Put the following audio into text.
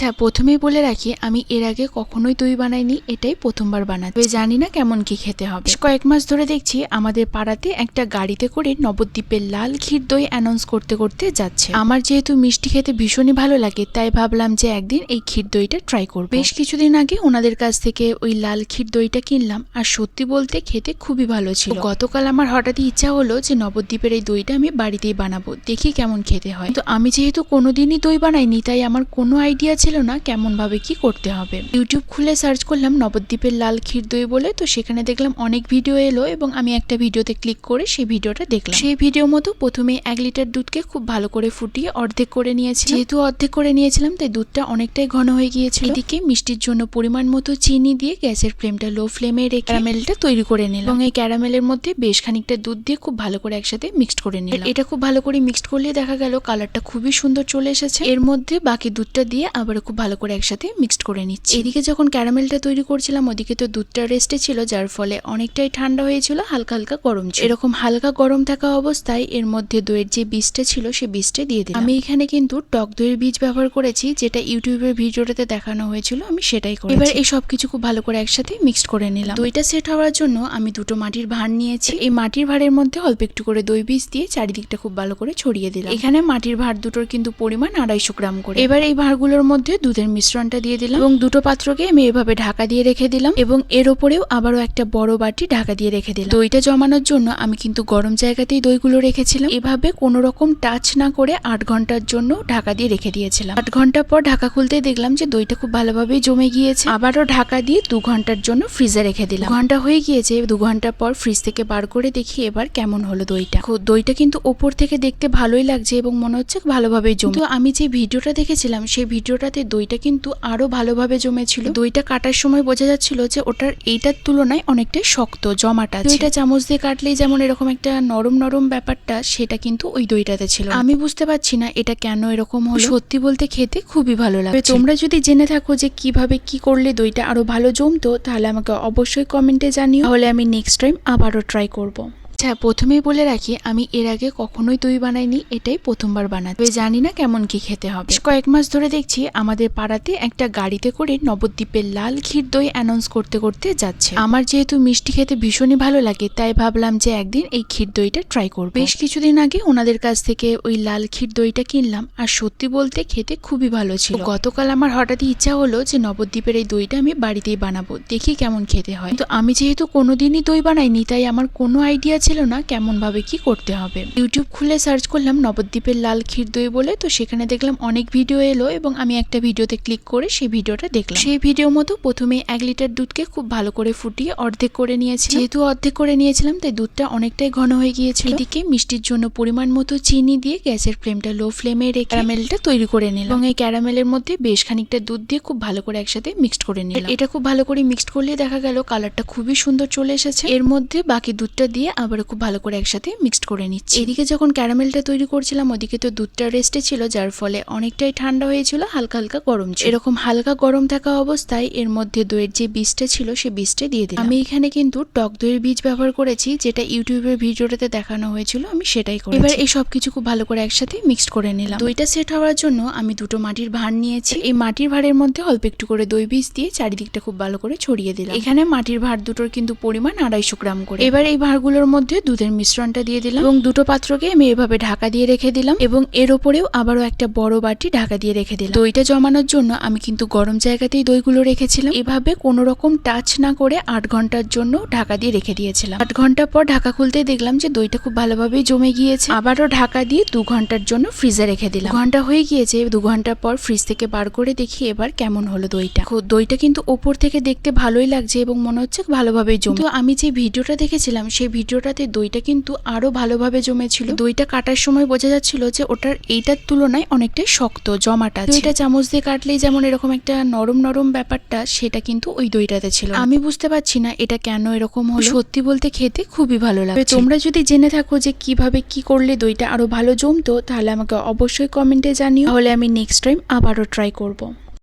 আচ্ছা প্রথমেই বলে রাখি, আমি এর আগে কখনোই দই বানাইনি, এটাই প্রথমবার বানাতে জানি না কেমন কি খেতে হবে। কয়েক মাস ধরে দেখছি আমাদের পাড়াতে একটা গাড়িতে করে নবদ্বীপের লাল ক্ষীর দই অ্যানাউন্স করতে করতে যাচ্ছে। আমার যেহেতু মিষ্টি খেতে ভীষণই ভালো লাগে, তাই ভাবলাম যে একদিন এই ক্ষীর দইটা ট্রাই করব। বেশ কিছুদিন আগে ওনাদের কাছ থেকে ওই লাল ক্ষীর দইটা কিনলাম, আর সত্যি বলতে খেতে খুবই ভালো ছিল। গতকাল আমার হঠাৎই ইচ্ছা হলো যে নবদ্বীপের এই দইটা আমি বাড়িতেই বানাবো, দেখি কেমন খেতে হয়। তো আমি যেহেতু কোনোদিনই দই বানাইনি, তাই আমার কোনো আইডিয়া না কেমন ভাবে কি করতে হবে। ইউটিউব খুলে সার্চ করলাম নবদ্বীপের লাল ক্ষীর দই বলে, তো সেখানে দেখলাম অনেক ভিডিও এলো এবং আমি একটা ভিডিওতে ক্লিক করে সেই ভিডিওটা দেখলাম। সেই ভিডিও মতো প্রথমে এক লিটার দুধকে খুব ভালো করে ফুটিয়ে অর্ধেক করে নিয়েছি যেহেতু অর্ধেক করে নিয়েছিলাম, তাই দুধটা অনেকটাই ঘন হয়ে গিয়েছিল। এদিকে মিষ্টির জন্য পরিমাণ মতো চিনি দিয়ে গ্যাসের ফ্লেমটা লো ফ্লেমে রেখে ক্যারামেলটা তৈরি করে নিলাম এবং এই ক্যারামেলের মধ্যে বেশ খানিকটা দুধ দিয়ে খুব ভালো করে একসাথে মিক্সড করে নিলাম। এটা খুব ভালো করে মিক্সড করলে দেখা গেল কালারটা খুবই সুন্দর চলে এসেছে। এর মধ্যে বাকি দুধটা দিয়ে আবার খুব ভালো করে একসাথে মিক্সড করে নিচ্ছি। এদিকে যখন ক্যারামেলটা তৈরি করছিলাম, ওদিকে তো দুধটা রেস্টে ছিল, যার ফলে অনেকটাই ঠান্ডা হয়েছিল, হালকা হালকা গরম ছিল। এরকম হালকা গরম থাকা অবস্থায় এর মধ্যে দইয়ের যে বীজটা ছিল, সে বীজটা দিয়ে দিলাম। আমি এখানে কিন্তু টক দইয়ের বীজ ব্যবহার করেছি, যেটা ইউটিউবের ভিডিওটাতে দেখানো হয়েছিল, আমি সেটাই করি এবার এই সব কিছু খুব ভালো করে একসাথে মিক্সড করে নিলাম। দইটা সেট হওয়ার জন্য আমি দুটো মাটির ভাঁড় নিয়েছি। এই মাটির ভাঁড়ের মধ্যে অল্প একটু করে দই বীজ দিয়ে চারিদিকটা খুব ভালো করে ছড়িয়ে দিলাম। এখানে মাটির ভাঁড় দুটোর কিন্তু পরিমাণ আড়াইশো গ্রাম করে। এবার এই ভাঁড়গুলোর মধ্যে দুধের মিশ্রণটা দিয়ে দিলাম এবং দুটো পাত্রকে আমি এভাবে ঢাকা দিয়ে রেখে দিলাম এবং এর ওপরেও আবারও একটা বড় বাটি ঢাকা দিয়ে রেখে দিলাম। দইটা জমানোর জন্য আমি কিন্তু গরম জায়গাতেই দইগুলো রেখেছিলাম। এভাবে কোনো রকম টাচ না করে আট ঘণ্টার জন্য ঢাকা দিয়ে রেখে দিয়েছিলাম। আট ঘণ্টা পর ঢাকা খুলতে দেখলাম যে দইটা খুব ভালোভাবে জমে গিয়েছে। আবারও ঢাকা দিয়ে দু ঘণ্টার জন্য ফ্রিজে রেখে দিলাম। ঘণ্টা হয়ে গিয়েছে, দু ঘণ্টা পর ফ্রিজ থেকে বার করে দেখি এবার কেমন হলো দইটা। দইটা কিন্তু ওপর থেকে দেখতে ভালোই লাগছে এবং মনে হচ্ছে ভালোভাবে জমে। আমি যে ভিডিওটা দেখেছিলাম, সেই ভিডিওটাতে দইটা কিন্তু আরও ভালোভাবে জমেছিল। দইটা কাটার সময় বোঝা যাচ্ছিল যে ওটার এইটার তুলনায় অনেকটাই শক্ত জমাটা দইটা চামচ দিয়ে কাটলেই যেমন এরকম একটা নরম নরম ব্যাপারটা, সেটা কিন্তু ওই দইটাতে ছিল। আমি বুঝতে পারছি না এটা কেন এরকম হলো। সত্যি বলতে খেতে খুবই ভালো লাগে তোমরা যদি জেনে থাকো যে কীভাবে কি করলে দইটা আরও ভালো জমতো, তাহলে আমাকে অবশ্যই কমেন্টে জানিও। তাহলে আমি নেক্সট টাইম আবারও ট্রাই করব। আচ্ছা প্রথমেই বলে রাখি, আমি এর আগে কখনোই দই বানাইনি, এটাই প্রথমবার বানাচ্ছি। তবে জানি না কেমন কি খেতে হবে। কয়েক মাস ধরে দেখছি আমাদের পাড়াতে একটা গাড়িতে করে নবদ্বীপের লাল ক্ষীর দই অ্যানাউন্স করতে করতে যাচ্ছে। আমার যেহেতু মিষ্টি খেতে ভীষণই ভালো লাগে, তাই ভাবলাম যে একদিন এই ক্ষীর দইটা ট্রাই করব। বেশ কিছুদিন আগে ওনাদের কাছ থেকে ওই লাল ক্ষীর দইটা কিনলাম, আর সত্যি বলতে খেতে খুবই ভালো ছিল। গতকাল আমার হঠাৎই ইচ্ছা হলো যে নবদ্বীপের এই দইটা আমি বাড়িতেই বানাবো, দেখি কেমন খেতে হয়। তো আমি যেহেতু কোনোদিনই দই বানাইনি, তাই আমার কোনো আইডিয়া ছিল না কেমন ভাবে কি করতে হবে। ইউটিউব খুলে সার্চ করলাম নবদ্বীপের লাল ক্ষীর দই বলে, তো সেখানে দেখলাম অনেক ভিডিও এলো এবং আমি একটা ভিডিওতে ক্লিক করে সেই ভিডিওটা দেখলাম। সেই ভিডিও মতো প্রথমে এক লিটার দুধকে খুব ভালো করে ফুটিয়ে অর্ধেক করে নিয়েছি যেহেতু অর্ধেক করে নিয়েছিলাম, তাই দুধটা অনেকটাই ঘন হয়ে গিয়েছিল। এদিকে মিষ্টির জন্য পরিমাণ মতো চিনি দিয়ে গ্যাসের ফ্লেমটা লো ফ্লেমে রেখে ক্যারামেলটা তৈরি করে নিলাম এবং এই ক্যারামেলের মধ্যে বেশ খানিকটা দুধ দিয়ে খুব ভালো করে একসাথে মিক্সড করে নিলাম। এটা খুব ভালো করে মিক্সড করলে দেখা গেল কালারটা খুবই সুন্দর চলে এসেছে। এর মধ্যে বাকি দুধটা দিয়ে আবার খুব ভালো করে একসাথে মিক্সড করে নিচ্ছি। এদিকে যখন ক্যারামেলটা তৈরি করছিলাম, ওদিকে তো দুধটা রেস্টে ছিল, যার ফলে অনেকটাই ঠান্ডা হয়েছিল, হালকা হালকা গরম ছিল। এরকম হালকা গরম থাকা অবস্থায় এর মধ্যে দইয়ের যে বীজটা ছিল, সে বীজটা দিয়ে দিলাম। আমি এখানে কিন্তু টক দইয়ের বীজ ব্যবহার করেছি, যেটা ইউটিউবের ভিডিওটাতে দেখানো হয়েছিল, আমি সেটাই করি এবার এই সব কিছু খুব ভালো করে একসাথে মিক্সড করে নিলাম। দইটা সেট হওয়ার জন্য আমি দুটো মাটির ভাঁড় নিয়েছি। এই মাটির ভাঁড়ের মধ্যে অল্প একটু করে দই বীজ দিয়ে চারিদিকটা খুব ভালো করে ছড়িয়ে দিলাম। এখানে মাটির ভাঁড় দুটোর কিন্তু পরিমাণ আড়াইশো গ্রাম করে। এবার এই ভাঁড়গুলোর মধ্যে দুধের মিশ্রণটা দিয়ে দিলাম এবং দুটো পাত্রকে আমি এভাবে ঢাকা দিয়ে রেখে দিলাম এবং এর ওপরেও আবারও একটা বড় বাটি ঢাকা দিয়ে রেখে দিলাম। দইটা জমানোর জন্য আমি কিন্তু গরম জায়গাতেই দইগুলো রেখেছিলাম। এভাবে কোনো রকম টাচ না করে আট ঘণ্টার জন্য ঢাকা দিয়ে রেখে দিয়েছিলাম। আট ঘণ্টা পর ঢাকা খুলতে দেখলাম যে দইটা খুব ভালোভাবে জমে গিয়েছে। আবারও ঢাকা দিয়ে দু ঘণ্টার জন্য ফ্রিজে রেখে দিলাম। ঘণ্টা হয়ে গিয়েছে, দু ঘণ্টা পর ফ্রিজ থেকে বার করে দেখি এবার কেমন হলো দইটা। দইটা কিন্তু ওপর থেকে দেখতে ভালোই লাগছে এবং মনে হচ্ছে ভালোভাবে জমে তো আমি যে ভিডিওটা দেখেছিলাম, সেই ভিডিওটাতে দইটা কিন্তু আরও ভালোভাবে জমেছিল। দইটা কাটার সময় বোঝা যাচ্ছিল যে ওটার এইটার তুলনায় অনেকটাই শক্ত জমাটা দইটা চামচ দিয়ে কাটলেই যেমন এরকম একটা নরম নরম ব্যাপারটা, সেটা কিন্তু ওই দইটাতে ছিল। আমি বুঝতে পারছি না এটা কেন এরকম হলো। সত্যি বলতে খেতে খুবই ভালো লাগে তোমরা যদি জেনে থাকো যে কীভাবে কি করলে দইটা আরও ভালো জমতো, তাহলে আমাকে অবশ্যই কমেন্টে জানিও। তাহলে আমি নেক্সট টাইম আবারও ট্রাই করব।